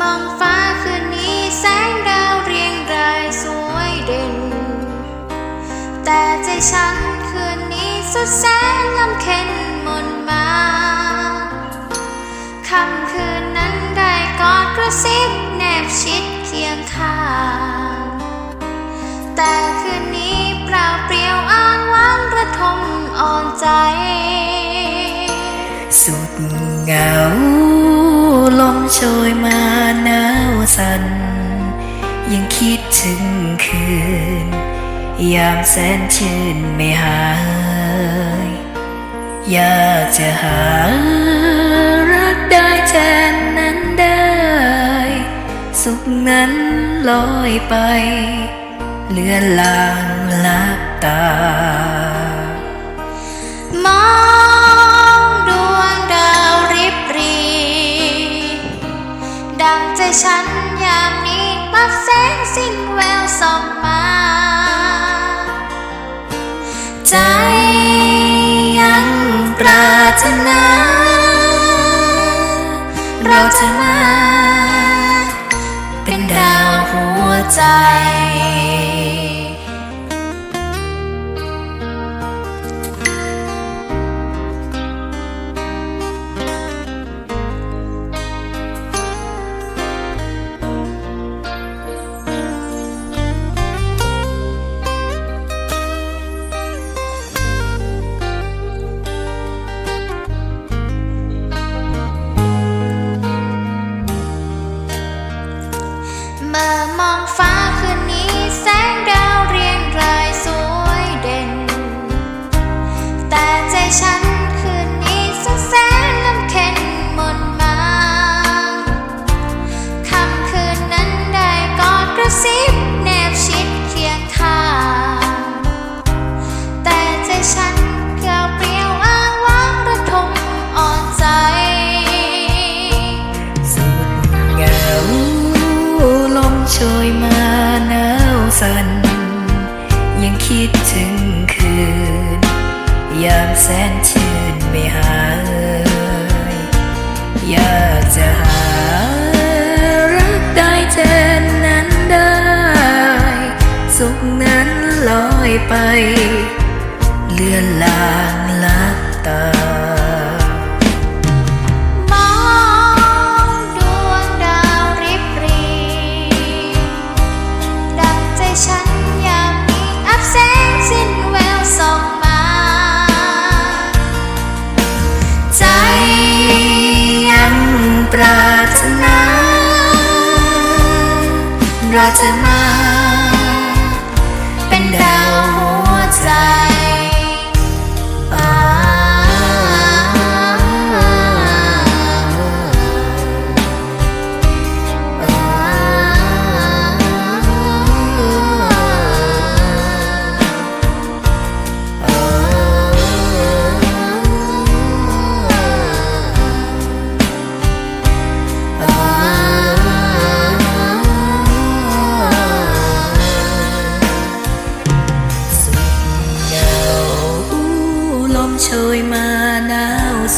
มองฟ้าคืนนี้แสงดาวเรียงรายสวยเด่น แต่ใจฉันคืนนี้สุดแสนลำเค็นมนมาคำคืนนั้นได้กอดกระซิบแนบชิดเคียงข้างแต่คืนนี้เปล่าเปลี่ยวอ้างว้างระทมอ่อนใจ สุดเหงาลมโชยมา สัน่นยังคิดถึงคืน ยามแสนชื่นไม่หายอยากจะหารักได้แทนนั้นได้ สุขนั้นลอยไป เลือนลางลับตามองดวงดาวริบรี ดังใจฉัน จะมาเราจะมา เป็นดาวหัวใจ มองฟ้า ชยมาหนาวสัน่นยังคิดถึงคืน ยามแสนชื่นไม่หายอยากจะหารักได้แทนนั้นได้ สุขนั้นลอยไป เลือนลางลับตา ปรารถนาเราจะมาเป็นดาว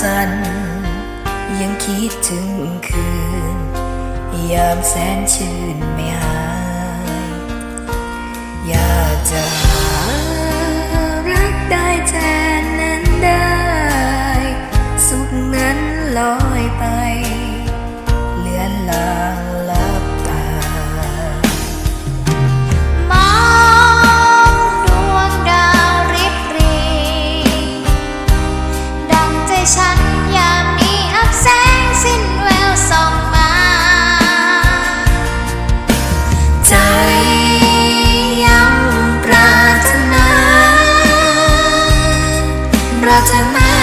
สั้น ยังคิดถึงคืน ยามแสนชื่นไม่หาย อยากจะ รักเธอไหม